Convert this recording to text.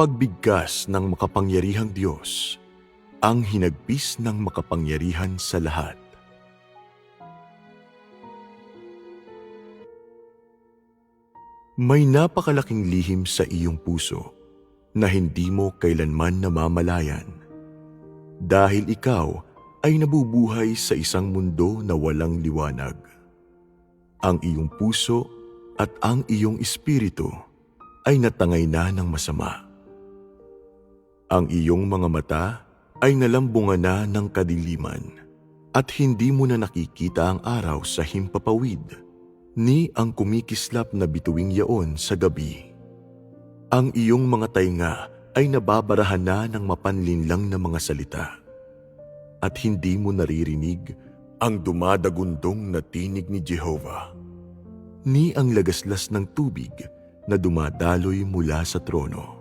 pagbigkas ng makapangyarihang Diyos, ang hinagpis ng makapangyarihan sa lahat. May napakalaking lihim sa iyong puso na hindi mo kailanman namamalayan. Dahil ikaw ay nabubuhay sa isang mundo na walang liwanag. Ang iyong puso at ang iyong espiritu ay natangay na ng masama. Ang iyong mga mata ay nalambungan na ng kadiliman at hindi mo na nakikita ang araw sa himpapawid ni ang kumikislap na bituing yaon sa gabi. Ang iyong mga tainga ay nababarahan na ng mapanlinlang na mga salita at hindi mo naririnig ang dumadagundong na tinig ni Jehovah ni ang lagaslas ng tubig na dumadaloy mula sa trono.